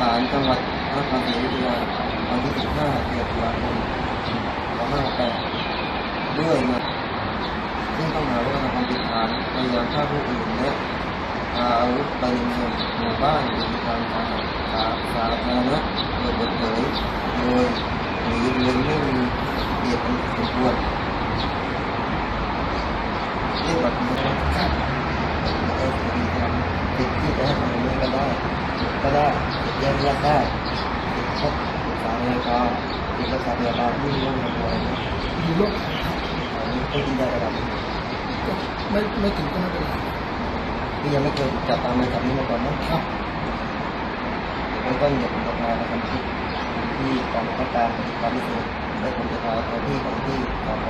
ศาลจังห้าวันที่15เดือนตุลาคมสองห้าแปดด้วยเงินซึ่งต้องหาว่าทำผิดฐานพยายามฆ่าผู้อื่นและพาอาวุธไปในเมืองหมู่บ้านหรือทางสาธารณะโดยเปิดเผยโดยหรือโดยไม่มีเหตุอันสมควรเรียกบัตรเมืองครับแล้วก็มีความติดที่จะให้ทำเรื่องก็ได้ก็ได้ แยกแยกได้ติดพบติดสารในการติดรักษาพยาบาลที่โรงพยาบาลมีโรคอันนี้ก็กินได้ระดับก็ไม่ไม่ถึงก็ไม่เป็นไรที่ยังไม่เคยจับตามในกับนี้มาก่อนนะครับแล้วก็เดี๋ยวผมจะพาไปทำคลิปที่กองบังคับการปฏิบัติการพิเศษและผมจะพาตัวที่ของที่สพเสน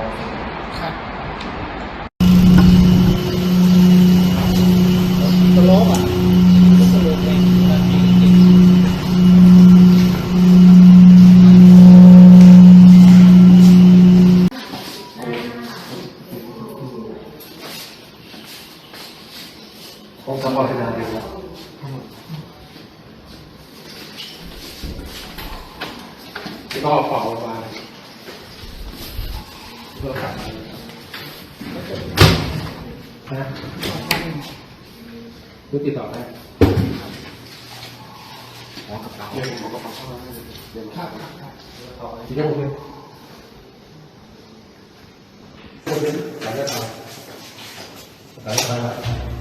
ผมสปอร์ตนานอยู่แล้วที่ก็เอาเป่ามาเพื่อกลับมานะรู้ติดต่อได้ขอกระเป๋าเดี๋ยวผมกระเป๋าเข้ามาเดี๋ยวครับครับครับต่อที่จะโอเคโอเคหลังจากนั้นหลังจากนั้น